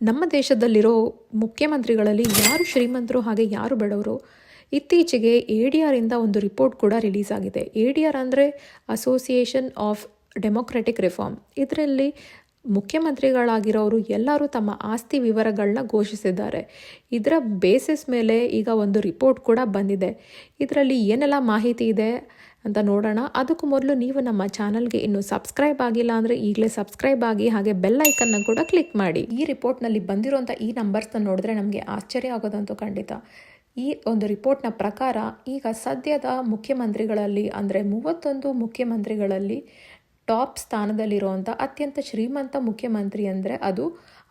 ನಮ್ಮ ದೇಶದಲ್ಲಿರೋ ಮುಖ್ಯಮಂತ್ರಿಗಳಲ್ಲಿ ಯಾರು ಶ್ರೀಮಂತರು ಹಾಗೆ ಯಾರು ಬಡವರು? ಇತ್ತೀಚೆಗೆ ಎ ಡಿ ಆರ್ ಇಂದ ಒಂದು ರಿಪೋರ್ಟ್ ಕೂಡ ರಿಲೀಸ್ ಆಗಿದೆ. ಎ ಡಿ ಆರ್ ಅಂದರೆ ಅಸೋಸಿಯೇಷನ್ ಆಫ್ ಡೆಮೊಕ್ರೆಟಿಕ್ ರಿಫಾರ್ಮ್ ಇದರಲ್ಲಿ ಮುಖ್ಯಮಂತ್ರಿಗಳಾಗಿರೋರು ಎಲ್ಲರೂ ತಮ್ಮ ಆಸ್ತಿ ವಿವರಗಳನ್ನ ಘೋಷಿಸಿದ್ದಾರೆ. ಇದರ ಬೇಸಿಸ್ ಮೇಲೆ ಈಗ ಒಂದು ರಿಪೋರ್ಟ್ ಕೂಡ ಬಂದಿದೆ. ಇದರಲ್ಲಿ ಏನೆಲ್ಲ ಮಾಹಿತಿ ಇದೆ? ಅಂತ ನೋಡೋಣ. ಅದಕ್ಕೂ ಮೊದಲು ನೀವು ನಮ್ಮ ಚಾನಲ್ಗೆ ಇನ್ನು ಸಬ್ಸ್ಕ್ರೈಬ್ ಆಗಿಲ್ಲ ಅಂದರೆ ಈಗಲೇ ಸಬ್ಸ್ಕ್ರೈಬ್ ಆಗಿ ಹಾಗೆ ಬೆಲ್ ಐಕನ್ನ ಕೂಡ ಕ್ಲಿಕ್ ಮಾಡಿ. ಈ ರಿಪೋರ್ಟ್ನಲ್ಲಿ ಬಂದಿರುವಂಥ ಈ ನಂಬರ್ಸ್ನ ನೋಡಿದ್ರೆ ನಮಗೆ ಆಶ್ಚರ್ಯ ಆಗೋದಂತೂ ಖಂಡಿತ. ಈ ಒಂದು ರಿಪೋರ್ಟ್ನ ಪ್ರಕಾರ ಈಗ ಸದ್ಯದ ಮುಖ್ಯಮಂತ್ರಿಗಳಲ್ಲಿ ಅಂದರೆ ಮೂವತ್ತೊಂದು ಮುಖ್ಯಮಂತ್ರಿಗಳಲ್ಲಿ ಟಾಪ್ ಸ್ಥಾನದಲ್ಲಿರುವಂಥ ಅತ್ಯಂತ ಶ್ರೀಮಂತ ಮುಖ್ಯಮಂತ್ರಿ ಅಂದರೆ ಅದು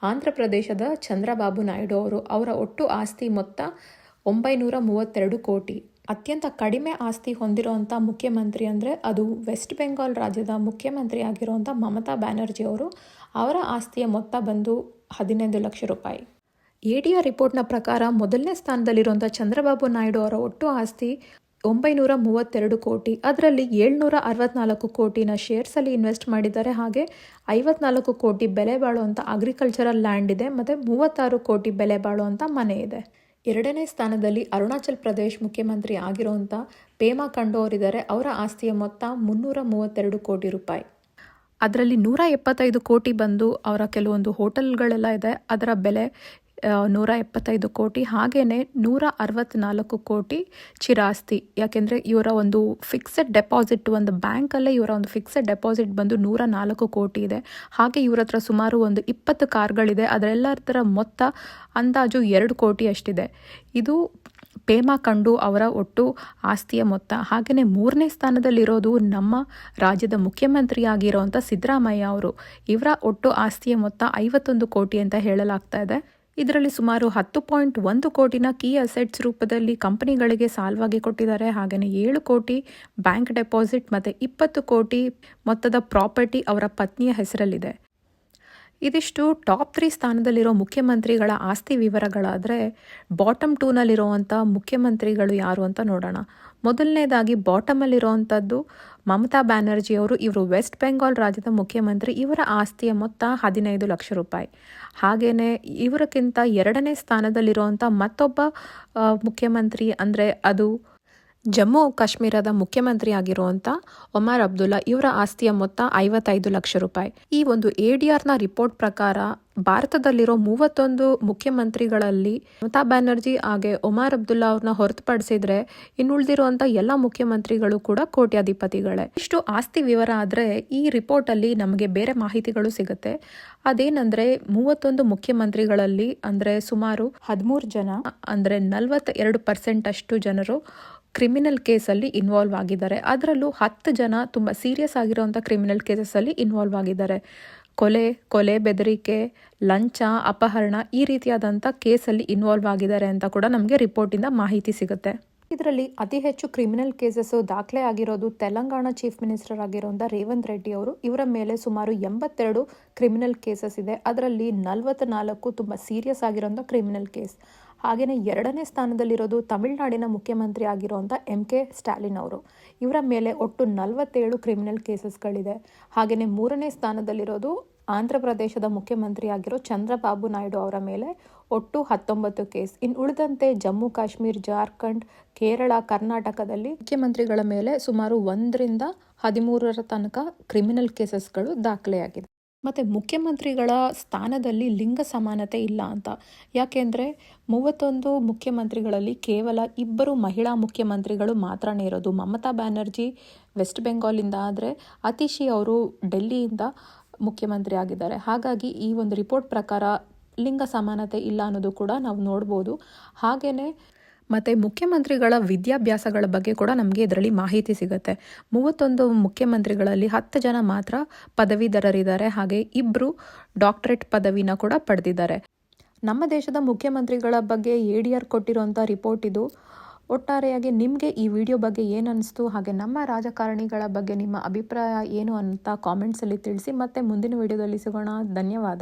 ಆಂಧ್ರ ಪ್ರದೇಶದ ಚಂದ್ರಬಾಬು ನಾಯ್ಡು ಅವರು. ಅವರ ಒಟ್ಟು ಆಸ್ತಿ ಮೊತ್ತ ಒಂಬೈನೂರ ಮೂವತ್ತೆರಡು ಕೋಟಿ. ಅತ್ಯಂತ ಕಡಿಮೆ ಆಸ್ತಿ ಹೊಂದಿರುವಂಥ ಮುಖ್ಯಮಂತ್ರಿ ಅಂದರೆ ಅದು ವೆಸ್ಟ್ ಬೆಂಗಾಲ್ ರಾಜ್ಯದ ಮುಖ್ಯಮಂತ್ರಿ ಆಗಿರುವಂಥ ಮಮತಾ ಬ್ಯಾನರ್ಜಿ ಅವರು. ಅವರ ಆಸ್ತಿಯ ಮೊತ್ತ ಬಂದು ಹದಿನೈದು ಲಕ್ಷ ರೂಪಾಯಿ. ಎ ಡಿ ಆರ್ ರಿಪೋರ್ಟ್ನ ಪ್ರಕಾರ ಮೊದಲನೇ ಸ್ಥಾನದಲ್ಲಿರುವಂಥ ಚಂದ್ರಬಾಬು ನಾಯ್ಡು ಅವರ ಒಟ್ಟು ಆಸ್ತಿ ಒಂಬೈನೂರ ಮೂವತ್ತೆರಡು ಕೋಟಿ. ಅದರಲ್ಲಿ ಏಳ್ನೂರ ಅರವತ್ನಾಲ್ಕು ಕೋಟಿನ ಶೇರ್ಸಲ್ಲಿ ಇನ್ವೆಸ್ಟ್ ಮಾಡಿದ್ದಾರೆ. ಹಾಗೆ ಐವತ್ನಾಲ್ಕು ಕೋಟಿ ಬೆಲೆ ಬಾಳುವಂಥ ಅಗ್ರಿಕಲ್ಚರಲ್ ಲ್ಯಾಂಡ್ ಇದೆ. ಮತ್ತು ಮೂವತ್ತಾರು ಕೋಟಿ ಬೆಲೆ ಬಾಳುವಂಥ ಮನೆ ಇದೆ. ಎರಡನೇ ಸ್ಥಾನದಲ್ಲಿ ಅರುಣಾಚಲ್ ಪ್ರದೇಶ್ ಮುಖ್ಯಮಂತ್ರಿ ಆಗಿರುವಂಥ ಪೇಮಾ ಖಂಡು ಅವರಿದ್ದಾರೆ ಅವರ ಆಸ್ತಿಯ ಮೊತ್ತ ಮುನ್ನೂರ ಮೂವತ್ತೆರಡು ಕೋಟಿ ರೂಪಾಯಿ. ಅದರಲ್ಲಿ ನೂರ ಎಪ್ಪತ್ತೈದು ಕೋಟಿ ಬಂದು ಅವರ ಕೆಲವೊಂದು ಹೋಟೆಲ್ಗಳೆಲ್ಲ ಇದೆ. ಅದರ ಬೆಲೆ ನೂರ ಎಪ್ಪತ್ತೈದು ಕೋಟಿ ಹಾಗೆಯೇ ನೂರ ಅರವತ್ತ್ನಾಲ್ಕು ಕೋಟಿ ಚಿರಾಸ್ತಿ. ಯಾಕೆಂದರೆ ಇವರ ಒಂದು ಫಿಕ್ಸೆಡ್ ಡೆಪಾಸಿಟ್ ಒಂದು ಬ್ಯಾಂಕಲ್ಲೇ ಇವರ ಒಂದು ಫಿಕ್ಸೆಡ್ ಡೆಪಾಸಿಟ್ ಬಂದು ನೂರ ನಾಲ್ಕು ಕೋಟಿ ಇದೆ. ಹಾಗೆ ಇವ್ರ ಹತ್ರ ಸುಮಾರು ಒಂದು ಇಪ್ಪತ್ತು ಕಾರ್ಗಳಿದೆ. ಅದರೆಲ್ಲದರ ಮೊತ್ತ, ಅಂದಾಜು ಎರಡು ಕೋಟಿ ಅಷ್ಟಿದೆ. ಇದು ಪೇಮಾ ಕಂಡು ಅವರ ಒಟ್ಟು ಆಸ್ತಿಯ ಮೊತ್ತ. ಹಾಗೆಯೇ ಮೂರನೇ ಸ್ಥಾನದಲ್ಲಿರೋದು ನಮ್ಮ ರಾಜ್ಯದ ಮುಖ್ಯಮಂತ್ರಿಯಾಗಿರೋವಂಥ ಸಿದ್ದರಾಮಯ್ಯ ಅವರು. ಇವರ ಒಟ್ಟು ಆಸ್ತಿಯ ಮೊತ್ತ ಐವತ್ತೊಂದು ಕೋಟಿ ಅಂತ ಹೇಳಲಾಗ್ತಾ ಇದೆ. ಇದರಲ್ಲಿ ಸುಮಾರು ಹತ್ತು ಪಾಯಿಂಟ್ ಒಂದು ಕೋಟಿನ ಕೀ ಅಸೆಟ್ಸ್ ರೂಪದಲ್ಲಿ ಕಂಪನಿಗಳಿಗೆ ಸಾಲವಾಗಿ ಕೊಟ್ಟಿದ್ದಾರೆ. ಹಾಗೆಯೇ ಏಳು ಕೋಟಿ ಬ್ಯಾಂಕ್ ಡೆಪಾಸಿಟ್ ಮತ್ತು ಇಪ್ಪತ್ತು ಕೋಟಿ ಮೊತ್ತದ ಪ್ರಾಪರ್ಟಿ ಅವರ ಪತ್ನಿಯ ಹೆಸರಲ್ಲಿದೆ. ಇದಿಷ್ಟು ಟಾಪ್ ತ್ರೀ ಸ್ಥಾನದಲ್ಲಿರೋ ಮುಖ್ಯಮಂತ್ರಿಗಳ ಆಸ್ತಿ ವಿವರಗಳಾದರೆ ಬಾಟಮ್ ಟೂನಲ್ಲಿರುವಂಥ ಮುಖ್ಯಮಂತ್ರಿಗಳು ಯಾರು ಅಂತ ನೋಡೋಣ. ಮೊದಲನೇದಾಗಿ ಬಾಟಮಲ್ಲಿರುವಂಥದ್ದು ಮಮತಾ ಬ್ಯಾನರ್ಜಿ ಅವರು ಇವರು ವೆಸ್ಟ್ ಬೆಂಗಾಲ್ ರಾಜ್ಯದ ಮುಖ್ಯಮಂತ್ರಿ, ಇವರ ಆಸ್ತಿಯ ಮೊತ್ತ ಹದಿನೈದು ಲಕ್ಷ ರೂಪಾಯಿ. ಹಾಗೆಯೇ ಇವರಕ್ಕಿಂತ ಎರಡನೇ ಸ್ಥಾನದಲ್ಲಿರುವಂಥ ಮತ್ತೊಬ್ಬ ಮುಖ್ಯಮಂತ್ರಿ ಅಂದರೆ ಅದು ಜಮ್ಮು ಕಾಶ್ಮೀರದ ಮುಖ್ಯಮಂತ್ರಿ ಆಗಿರುವಂಥ ಒಮರ್ ಅಬ್ದುಲ್ಲಾ, ಇವರ ಆಸ್ತಿಯ ಮೊತ್ತ ಐವತ್ತೈದು ಲಕ್ಷ ರೂಪಾಯಿ. ಈ ಒಂದು ಎ ಡಿ ಆರ್ನ ರಿಪೋರ್ಟ್ ಪ್ರಕಾರ ಭಾರತದಲ್ಲಿರೋ ಮೂವತ್ತೊಂದು ಮುಖ್ಯಮಂತ್ರಿಗಳಲ್ಲಿ ಮಮತಾ ಬ್ಯಾನರ್ಜಿ ಹಾಗೆ ಒಮಾರ್ ಅಬ್ದುಲ್ಲಾ ಅವ್ರನ್ನ ಹೊರತುಪಡಿಸಿದ್ರೆ ಇನ್ನುಳಿದಿರುವಂಥ ಎಲ್ಲ ಮುಖ್ಯಮಂತ್ರಿಗಳು ಕೂಡ ಕೋಟ್ಯಾಧಿಪತಿಗಳೇ. ಇಷ್ಟು ಆಸ್ತಿ ವಿವರ ಆದರೆ ಈ ರಿಪೋರ್ಟಲ್ಲಿ ನಮಗೆ ಬೇರೆ ಮಾಹಿತಿಗಳು ಸಿಗುತ್ತೆ. ಅದೇನಂದ್ರೆ ಮೂವತ್ತೊಂದು ಮುಖ್ಯಮಂತ್ರಿಗಳಲ್ಲಿ ಅಂದರೆ ಸುಮಾರು ಹದಿಮೂರು ಜನ, ಅಂದರೆ ನಲವತ್ತ ಎರಡು ಪರ್ಸೆಂಟ್ ಅಷ್ಟು ಜನರು ಕ್ರಿಮಿನಲ್ ಕೇಸಲ್ಲಿ ಇನ್ವಾಲ್ವ್ ಆಗಿದ್ದಾರೆ. ಅದರಲ್ಲೂ ಹತ್ತು ಜನ ತುಂಬ ಸೀರಿಯಸ್ ಆಗಿರೋಂಥ ಕ್ರಿಮಿನಲ್ ಕೇಸಸ್ ಅಲ್ಲಿ ಇನ್ವಾಲ್ವ್ ಆಗಿದ್ದಾರೆ. ಕೊಲೆ ಕೊಲೆ, ಬೆದರಿಕೆ, ಲಂಚ, ಅಪಹರಣ ಈ ರೀತಿಯಾದಂಥ ಕೇಸಲ್ಲಿ ಇನ್ವಾಲ್ವ್ ಆಗಿದ್ದಾರೆ ಅಂತ ಕೂಡ ನಮಗೆ ರಿಪೋರ್ಟಿಂದ ಮಾಹಿತಿ ಸಿಗುತ್ತೆ. ಇದರಲ್ಲಿ ಅತಿ ಹೆಚ್ಚು ಕ್ರಿಮಿನಲ್ ಕೇಸಸ್ ದಾಖಲೆ ಆಗಿರೋದು ತೆಲಂಗಾಣ ಚೀಫ್ ಮಿನಿಸ್ಟರ್ ಆಗಿರೋಂಥ ರೇವಂತ್ ರೆಡ್ಡಿ ಅವರು. ಇವರ ಮೇಲೆ ಸುಮಾರು ಎಂಬತ್ತೆರಡು ಕ್ರಿಮಿನಲ್ ಕೇಸಸ್ ಇದೆ. ಅದರಲ್ಲಿ ನಲವತ್ತ್ನಾಲ್ಕು ತುಂಬ ಸೀರಿಯಸ್ ಆಗಿರೋಂಥ ಕ್ರಿಮಿನಲ್ ಕೇಸ್ ಹಾಗೆಯೇ ಎರಡನೇ ಸ್ಥಾನದಲ್ಲಿರೋದು ತಮಿಳುನಾಡಿನ ಮುಖ್ಯಮಂತ್ರಿ ಆಗಿರುವಂಥ ಎಂ ಕೆ ಸ್ಟಾಲಿನ್ ಅವರು. ಇವರ ಮೇಲೆ ಒಟ್ಟು ನಲವತ್ತೇಳು ಕ್ರಿಮಿನಲ್ ಕೇಸಸ್ಗಳಿದೆ. ಹಾಗೆಯೇ ಮೂರನೇ ಸ್ಥಾನದಲ್ಲಿರೋದು ಆಂಧ್ರ ಪ್ರದೇಶದ ಮುಖ್ಯಮಂತ್ರಿ ಆಗಿರೋ ಚಂದ್ರಬಾಬು ನಾಯ್ಡು ಅವರ ಮೇಲೆ ಒಟ್ಟು ಹತ್ತೊಂಬತ್ತು ಕೇಸ್. ಇನ್ನು ಉಳಿದಂತೆ ಜಮ್ಮು, ಕಾಶ್ಮೀರ್, ಜಾರ್ಖಂಡ್, ಕೇರಳ, ಕರ್ನಾಟಕದಲ್ಲಿ ಮುಖ್ಯಮಂತ್ರಿಗಳ ಮೇಲೆ ಸುಮಾರು ಒಂದರಿಂದ ಹದಿಮೂರರ ತನಕ ಕ್ರಿಮಿನಲ್ ಕೇಸಸ್ಗಳು ದಾಖಲೆಯಾಗಿದೆ. ಮತ್ತು ಮುಖ್ಯಮಂತ್ರಿಗಳ ಸ್ಥಾನದಲ್ಲಿ ಲಿಂಗ ಸಮಾನತೆ ಇಲ್ಲ ಅಂತ. ಯಾಕೆಂದರೆ ಮೂವತ್ತೊಂದು ಮುಖ್ಯಮಂತ್ರಿಗಳಲ್ಲಿ ಕೇವಲ ಇಬ್ಬರು ಮಹಿಳಾ ಮುಖ್ಯಮಂತ್ರಿಗಳು ಮಾತ್ರನೇ ಇರೋದು. ಮಮತಾ ಬ್ಯಾನರ್ಜಿ ವೆಸ್ಟ್ ಬೆಂಗಾಲಿಂದ ಆದರೆ ಅತಿಶಿ ಅವರು ಡೆಲ್ಲಿಯಿಂದ ಮುಖ್ಯಮಂತ್ರಿ ಆಗಿದ್ದಾರೆ. ಹಾಗಾಗಿ ಈ ಒಂದು ರಿಪೋರ್ಟ್ ಪ್ರಕಾರ ಲಿಂಗ ಸಮಾನತೆ ಇಲ್ಲ ಅನ್ನೋದು ಕೂಡ ನಾವು ನೋಡ್ಬೋದು. ಹಾಗೆಯೇ ಮತ್ತು ಮುಖ್ಯಮಂತ್ರಿಗಳ ವಿದ್ಯಾಭ್ಯಾಸಗಳ ಬಗ್ಗೆ ಕೂಡ ನಮಗೆ ಇದರಲ್ಲಿ ಮಾಹಿತಿ ಸಿಗುತ್ತೆ. ಮೂವತ್ತೊಂದು ಮುಖ್ಯಮಂತ್ರಿಗಳಲ್ಲಿ ಹತ್ತು ಜನ ಮಾತ್ರ ಪದವೀಧರರಿದ್ದಾರೆ. ಹಾಗೆ ಇಬ್ಬರು ಡಾಕ್ಟರೇಟ್ ಪದವಿನ ಕೂಡ ಪಡೆದಿದ್ದಾರೆ. ನಮ್ಮ ದೇಶದ ಮುಖ್ಯಮಂತ್ರಿಗಳ ಬಗ್ಗೆ ಎ ಡಿ ಆರ್ ಕೊಟ್ಟಿರುವಂಥ ರಿಪೋರ್ಟ್ ಇದು. ಒಟ್ಟಾರೆಯಾಗಿ ನಿಮಗೆ ಈ ವಿಡಿಯೋ ಬಗ್ಗೆ ಏನು ಅನಿಸ್ತು? ಹಾಗೆ ನಮ್ಮ ರಾಜಕಾರಣಿಗಳ ಬಗ್ಗೆ ನಿಮ್ಮ ಅಭಿಪ್ರಾಯ ಏನು ಅಂತ ಕಾಮೆಂಟ್ಸಲ್ಲಿ ತಿಳಿಸಿ. ಮತ್ತೆ ಮುಂದಿನ ವಿಡಿಯೋದಲ್ಲಿ ಸಿಗೋಣ. ಧನ್ಯವಾದ.